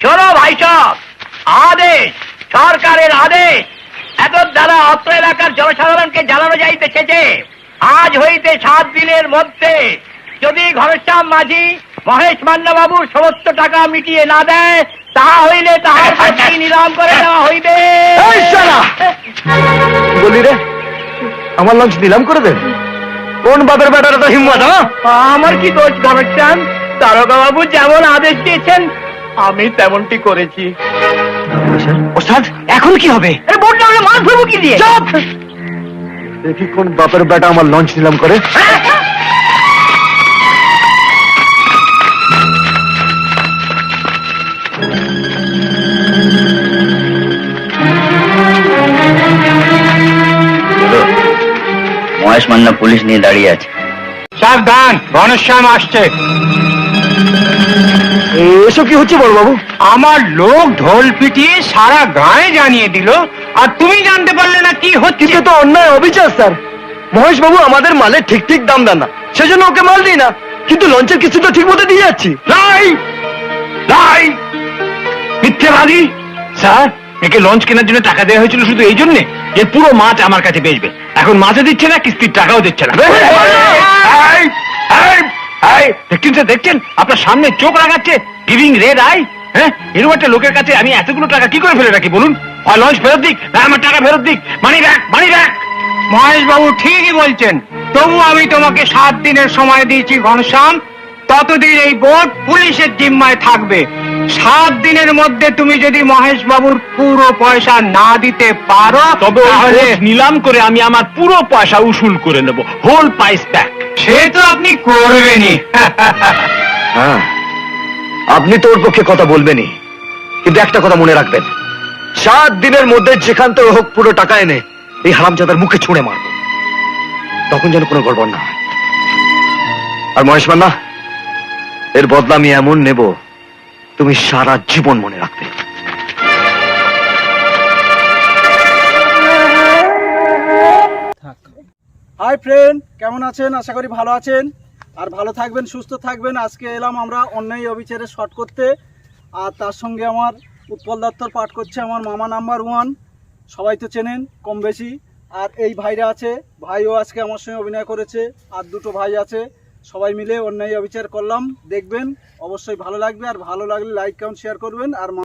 শোনো ভাই আদেশ সরকারের আদেশ। এত দ্বারা অত্র এলাকার জনসাধারণকে জানানো যাইতেছে যে আজ হইতে সাত দিনের মধ্যে যদি ঘনশ্যাম মাঝি মহেশ মান্না বাবুর সমস্ত টাকা মিটিয়ে না দেয় তাহা হইলে তাহার প্রতি নিলাম করে দেওয়া হইবে! বলি রে আমার লঞ্চ নিলাম করে দেন কোন বাপের বেটার তো হিম্মত হ্যাঁ? আমার কি দোষ ঘনশ্যাম? তারকা বাবু যেমন আদেশ দিয়েছেন আমি তেমনটি করেছি। ওস্তাদ এখন কি হবে? এ বললাম মাছ ধরবো কি দিয়ে? দেখি কোন বাপের বেটা আমার লঞ্চ নিলাম করে। মহেশ মান্না পুলিশ নিয়ে দাঁড়িয়ে আছে। সাবধান ঘনশ্যাম আসছে। এসব কি হচ্ছে বড় বাবু আমার লোক ঢোল পিটিয়ে সারা গায়ে জানিয়ে দিল আর তুমি জানতে পারলে না কি হচ্ছে। কিন্তু তো অন্যায় অবিচার স্যার। মহেশ বাবু আমাদের মালের ঠিক ঠিক দাম দেন না। সেজন্য ওকে মাল দিই না। কিন্তু লঞ্চের কিছু তো ঠিক মতো দিয়ে যাচ্ছি। লাই! লাই! মিথ্যেবাদী! স্যার? একে লঞ্চ কেনার জন্য টাকা দেওয়া হয়েছিল শুধু এই জন্যে এর পুরো মাছ আমার কাছে বেচবে। এখন মাছও দিচ্ছে না কিস্তির টাকাও দিচ্ছে না। এই, দেখছেন স্যার দেখছেন? আপনার সামনে চোখ লাগাচ্ছে গিভিং রেড আই হ্যাঁ? এরকম একটা লোকের কাছে আমি এতগুলো টাকা কি করে ফেলে রাখি বলুন? হয় লঞ্চ ফেরত দিক না আমার টাকা ফেরত দিক? Money back money back Mahesh Babu ঠিকই বলছেন। তবু আমি তোমাকে সাত দিনের সময় দিয়েছি ঘনশ্যাম। ততদিন এই বোট পুলিশের জিম্মায় থাকবে। সাত দিনের মধ্যে তুমি যদি মহেশ বাবুর পুরো পয়সা না দিতে পারো তবে তাহলে নিলাম করে আমি আমার পুরো পয়সা উসুল করে নেব। হোল প্রাইস ব্যাক সে তো আপনি করবেনই। হ্যাঁ আপনি তো ওর পক্ষে কথা বলবেনই। কিন্তু একটা কথা মনে রাখবেন, সাত দিনের মধ্যে যেখান থেকে হোক পুরো টাকা এনে এই হারামজাদার মুখে ছুঁড়ে মারব। তখন যেন কোনো গড়বড় না আর মহেশ মান্না, এর বদলা আমি এমন নেব, তুমি সারা জীবন মনে রাখবে। হাই ফ্রেন্ড কেমন আছেন? আশা করি ভালো আছেন। আর ভালো থাকবেন, সুস্থ থাকবেন। আজকে এলাম আমরা অন্যায় অবিচারে শর্ট করতে। আর তার সঙ্গে আমার উৎপল দত্তর পাঠ করছে আমার মামা নাম্বার ওয়ান সবাই তো চেনেন, কম বেশি। আর এই ভাইরা আছে। ভাইও আজকে আমার সঙ্গে অভিনয় করেছে। আর দুটো ভাই আছে। সবাই মিলে অন্যায় অবিচার করলাম। দেখবেন, অবশ্যই ভালো লাগবে। আর ভালো লাগলে লাইক কাউন্ট শেয়ার করবেন। আর